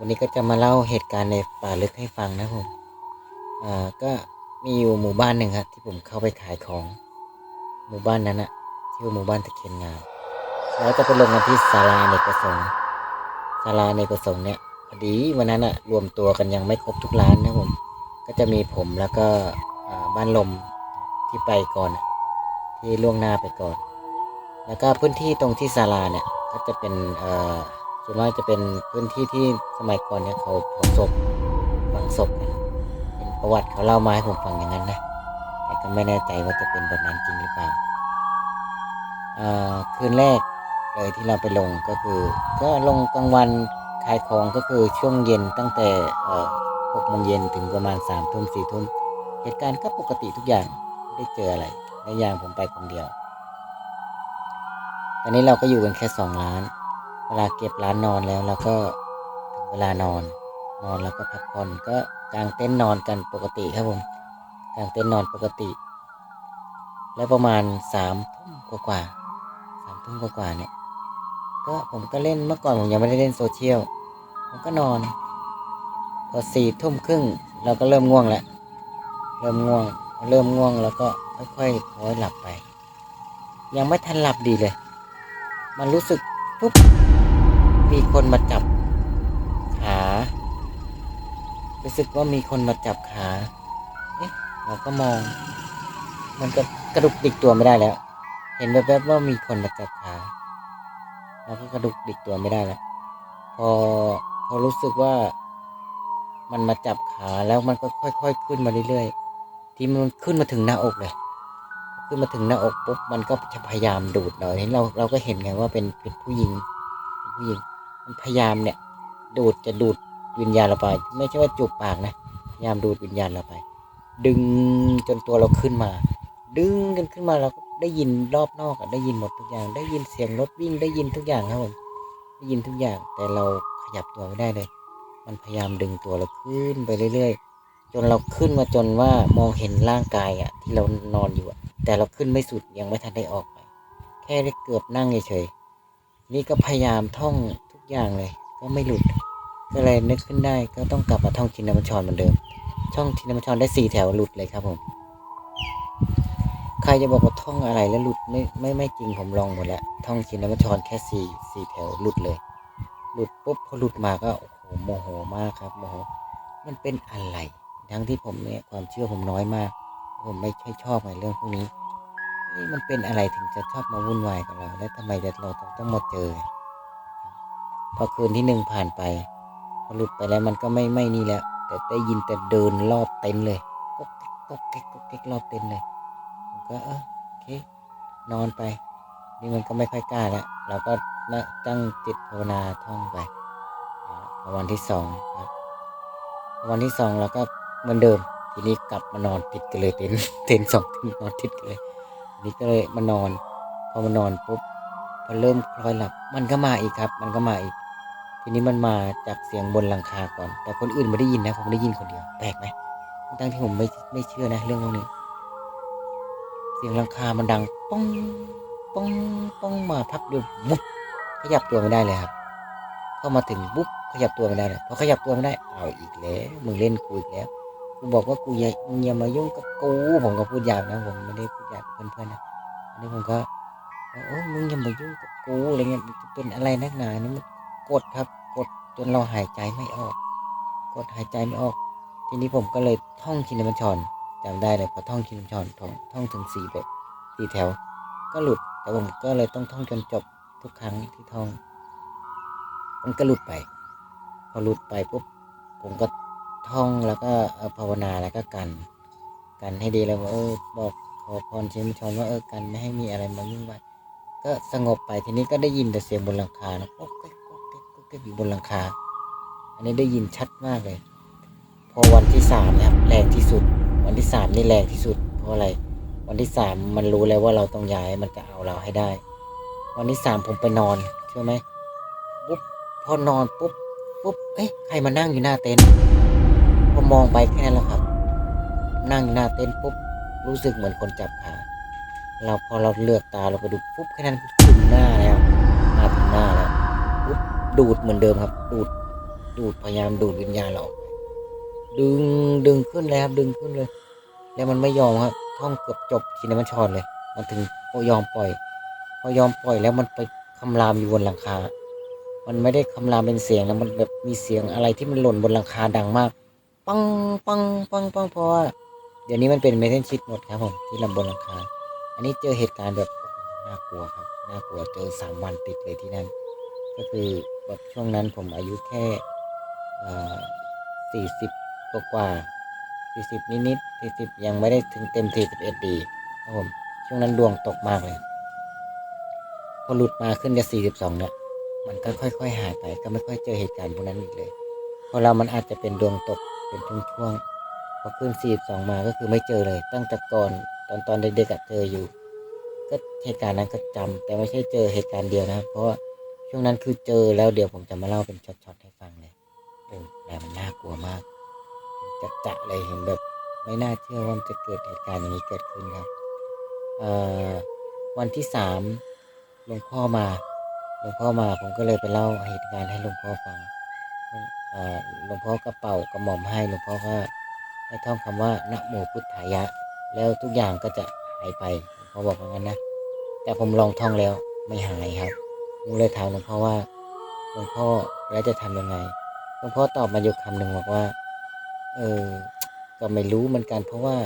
วันนี้ก็จะมาเล่าเหตุการณ์ในป่าลึกให้ฟังนะผมอ่าก็มีอยู่หมู่บ้านหนึ่งครับที่ผมเข้าไปขายของ หมู่บ้านนั้นอะชื่อหมู่บ้านตะเคียนงามแล้วจะไปลงกันที่ศาลาเนกประสงค์ศาลาเนกประสงค์เนี่ยพอดีวันนั้นอะรวมตัวกันยังไม่ครบทุกร้านนะผมก็จะมีผมแล้วก็บ้านลมที่ไปก่อน ที่ล่วงหน้าไปก่อน แล้วก็พื้นที่ตรงที่ศาลาเนี่ยก็จะเป็นเอ่อ ส่วนมากจะเป็นพื้นที่ที่สมัยก่อนเนี่ยเขาเผาศพฝังศพกันเป็นประวัติเขาเล่ามาให้ผมฟังอย่างนั้นนะแต่ก็ไม่แน่ใจว่าจะเป็นแบบนั้นจริงหรือเปล่าอ่อคืนแรกเลยที่เราไปลงก็คือ ก็ลงกลางวันขายของก็คือช่วงเย็นตั้งแต่หกโมงเย็นถึงประมาณสามทุ่มสี่ทุ่มเหตุการณ์ก็ปกติทุกอย่างไม่ได้เจออะไรในอย่างผมไปคนเดียว ตอนนี้เราก็อยู่กันแค่สองล้าน เวลาเก็บร้านนอนแล้วเราก็ถึงเวลานอน นอนแล้วก็พักผ่อนก็กางเต็นท์นอนกันปกติครับผมกางเต็นท์นอนปกติ แล้วประมาณสามทุ่มกว่าสามทุ่มกว่าเนี่ยก็ผมก็เล่นเมื่อก่อนผมยังไม่ได้เล่นโซเชียลผมก็นอนพอสี่ทุ่มครึ่งเราก็เริ่มง่วงแล้วเริ่มง่วงเริ่มง่วงแล้วก็ค่อยๆคล้อยหลับไป ยังไม่ทันหลับดีเลย มันรู้สึกปุ๊บ มีคนมาจับขา รู้สึกว่ามีคนมาจับขาเอ๊ะเราก็มอง มันก็กระดุกดิกตัวไม่ได้แล้ว เห็นแวบๆว่ามีคนมาจับขาเราก็กระดุกดิกตัวไม่ได้แล้วพอพอรู้สึกว่ามันมาจับขาแล้วมันก็ค่อย ๆ ขึ้นมาเรื่อยๆ ที่มันขึ้นมาถึงหน้าอกเลย ขึ้นมาถึงหน้าอกปุ๊บมันก็จะพยายามดูดเราเห็นเราเราก็เห็นไงว่าเป็นเป็นผู้หญิงผู้หญิง มันพยายามเนี่ย ดูดจะดูดวิญญาณเราไป ไม่ใช่ว่าจูบปากนะ พยายามดูดวิญญาณเราไป ดึงจนตัวเราขึ้นมา ดึงกันขึ้นมาเราก็ได้ยินรอบนอกอะได้ยินหมดทุกอย่าง ได้ยินเสียงรถวิ่งได้ยินทุกอย่างครับผมได้ยินทุกอย่างแต่เราขยับตัวไม่ได้เลย มันพยายามดึงตัวเราขึ้นไปเรื่อย ๆ จนเราขึ้นมาจนว่ามองเห็นร่างกายอะที่เรานอนอยู่อะแต่เราขึ้นไม่สุดยังไม่ทันได้ออกไป แค่ได้เกือบนั่งเฉยๆนี่ก็พยายามท่อง อย่างเลย ก็ไม่หลุด ก็เลยนึกขึ้นได้ก็ต้องกลับมาท่องชินบัญชรเหมือนเดิม ช่องชินบัญชรได้สี่แถวหลุดเลยครับผม ใครจะบอกว่าท่องอะไรแล้วหลุดไม่ไม่ไม่จริงผมลองหมดแล้วท่องชินบัญชรแค่สี่สี่แถวหลุดเลย หลุดปุ๊บพอหลุดมาก็โอ้โหโมโหมากครับโมโห มันเป็นอะไรทั้งที่ผมเนี่ยความเชื่อผมน้อยมาก ผมไม่ค่อยชอบในเรื่องพวกนี้มันเป็นอะไรถึงจะชอบมาวุ่นวายกับเรา และทำไมเราต้องต้องมาเจอ พอคืนที่หนึ่งผ่านไปพอหลุดไปแล้วมันก็ไม่ไม่นี่แล้วแต่ได้ยินแต่เดินรอบเต็นท์เลยก็แก๊กก็แก๊กก็แก๊กรอบเต็นท์เลยผมก็เออโอเคนอนไป นี่มันก็ไม่ค่อยกล้าแล้วเราก็นะตั้งจิตภาวนาท่องไปพอวันที่สองครับวันที่สองเราก็เหมือนเดิม ทีนี้กลับมานอนติดกันเลยเต็นเต็นสองเต็นนอนติดกันเลยนี้ก็เลยมานอน พอมานอนปุ๊บพอเริ่มคลอยหลับมันก็มาอีกครับ มันก็มาอีก ทีนี้มันมาจากเสียงบนหลังคาก่อน แต่คนอื่นไม่ได้ยินนะผมได้ยินคนเดียว แปลกไหมทั้งที่ผมไม่ไม่เชื่อนะ เรื่องพวกนี้ เสียงหลังคามันดังป้องป้องป้องมาพักเดียวบุ๊บขยับตัวไม่ได้เลยครับ เข้ามาถึงบุ๊บขยับตัวไม่ได้เลยพอขยับตัวไม่ได้เอาอีกแล้วมึงเล่นกูอีกแล้วกูบอกว่ากูอย่าอย่ามายุ่งกับกูผมก็พูดหยาบนะผมไม่ได้พูดหยาบเพื่อนๆนะอันนี้ผมก็โอ้มึงอย่ามายุ่งกับกูอะไรเงี้ยจะเป็นอะไรนักหนานี่มัน กดครับ กดจนเราหายใจไม่ออก กดหายใจไม่ออก ทีนี้ผมก็เลยท่องชินบัญชรจำได้เลยพอท่องชินบัญชรท่องท่องถึงสี่แบบสี่แถว ก็หลุด แต่ผมก็เลยต้องท่องจนจบทุกครั้งที่ท่อง มันก็หลุดไป พอหลุดไปปุ๊บผมก็ท่องแล้วก็ภาวนาแล้วก็กัน กันให้ดีแล้วว่าเออบอกขอพรชินบัญชรว่าเออกันไม่ให้มีอะไรมายุ่งวายก็สงบไปทีนี้ก็ได้ยินแต่เสียงบนหลังคานะก๊อ กแก๊กก๊อยู่บนหลังคา อันนี้ได้ยินชัดมากเลย พอวันที่สามนะครับแรงที่สุด วันที่สามนี่แรงที่สุด เพราะอะไร วันที่สามมันรู้แล้วว่าเราต้องย้ายมันก็เอาเราให้ได้ วันที่สามผมไปนอนเชื่อไหมปุ๊บพอนอนปุ๊บปุ๊บเอ๊ะใครมานั่งอยู่หน้าเต็นท์พอมองไปแค่นั้นแหละครับ นั่งอยู่หน้าเต็นท์ปุ๊บรู้สึกเหมือนคนจับขาเราพอเราเลือกตาเราไปดูปุ๊บแค่นั้นถึงหน้าแล้วมาถึงหน้าแล้ว ดูดเหมือนเดิมครับ ดูด ดูดพยายามดูดวิญญาณเราดึงดึงขึ้นเลยครับดึงขึ้นเลย แล้วมันไม่ยอมครับท่องเกือบจบทีนี้มันชอนเลย มันถึงพอยอมปล่อย พอยอมปล่อยแล้วมันไปคำรามอยู่บนหลังคา มันไม่ได้คำรามเป็นเสียงแล้วมันแบบมีเสียงอะไรที่มันหล่นบนหลังคาดังมาก ปังปังปังปังเพราะว่าเดี๋ยวนี้มันเป็นเมทัลชิดหมดครับผมที่ลำบนหลังคา อันนี้เจอเหตุการณ์แบบน่ากลัวครับน่ากลัวเจอสามวันติดเลยที่นั่น ก็คือแบบช่วงนั้นผมอายุแค่สี่สิบกว่ากว่าสี่สิบนิดๆสี่สิบยังไม่ได้ถึงเต็มสี่สิบเอ็ดดีครับผมช่วงนั้นดวงตกมากเลย พอหลุดมาขึ้นจะสี่สิบสองเนี่ยมันก็ค่อย ๆ หายไปก็ไม่ค่อยเจอเหตุการณ์พวกนั้นอีกเลยพราะเรามันอาจจะเป็นดวงตกเป็นช่วงๆพอขึ้นสี่สิบสองมาก็คือไม่เจอเลย ตั้งแต่ก่อนตอนตอนเด็กๆเจออยู่ ก็เหตุการณ์นั้นก็จำแต่ไม่ใช่เจอเหตุการณ์เดียวนะครับเพราะ ช่วงนั้นคือเจอแล้วเดี๋ยวผมจะมาเล่าเป็นช็อตๆให้ฟังเลยโอ้แต่มันน่ากลัวมากจะจะเลยเห็นแบบ ไม่น่าเชื่อว่ามันจะเกิดเหตุการณ์อย่างนี้เกิดขึ้นครับเอ่อวันที่สามหลวงพ่อมาหลวงพ่อมาผมก็เลยไปเล่าเหตุการณ์ให้หลวงพ่อฟังเอ่อหลวงพ่อกระเป๋ากระหม่อมให้หลวงพ่อก็ให้ท่องคำว่านะโมพุทธายะ แล้วทุกอย่างก็จะหายไปหลวงพ่อบอกว่างั้นนะ แต่ผมลองท่องแล้วไม่หายครับ ผมเลยถามหลวงพ่อว่าหลวงพ่อแล้วจะทำยังไงหลวงพ่อตอบมาอยู่คำหนึ่งบอกว่า เออ ก็ไม่รู้เหมือนกัน เพราะว่า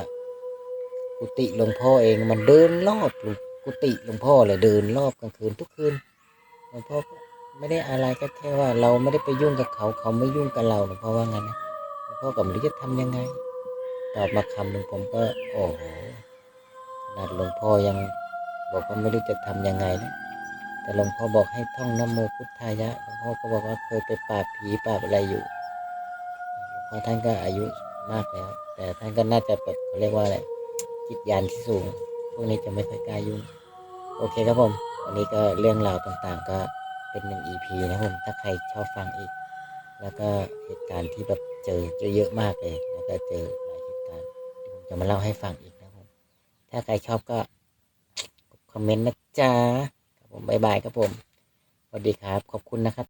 กุฏิหลวงพ่อเองมันเดินรอบกุฏิหลวงพ่อเลยเดินรอบกลางคืนทุกคืนหลวงพ่อก็ไม่ได้อะไรก็แค่ว่า เราไม่ได้ไปยุ่งกับเขา เขาไม่ยุ่งกับเราหลวงพ่อว่างั้นนะหลวงพ่อก็ไม่รู้จะทำยังไง ตอบมาคำหนึ่งผมก็ โอ้โหขนาดหลวงพ่อยัง บอกว่าไม่รู้จะทำยังไงนะ แต่หลวงพ่อบอกให้ท่องนโมพุทธายะหลวงพ่อก็บอกว่าเคยไปปราบผีปราบอะไรอยู่หลวงพ่อท่านก็อายุมากแล้ว แต่ท่านก็น่าจะแบบเขาเรียกว่าอะไรจิตญาณที่สูง พวกนี้จะไม่ค่อยกล้ายุ่ง โอเคครับผม วันนี้ก็เรื่องราวต่างๆ ก็เป็นหนึ่ง EP นะครับผม ถ้าใครชอบฟังอีก แล้วก็เหตุการณ์ที่แบบเจอเจอเยอะมากเลย แล้วก็เจอหลายเหตุการณ์ผมจะมาเล่าให้ฟังอีกนะครับผม ถ้าใครชอบก็คอมเมนต์นะจ๊ะ ผมบายบายครับผมสวัสดีครับ ขอบคุณนะครับ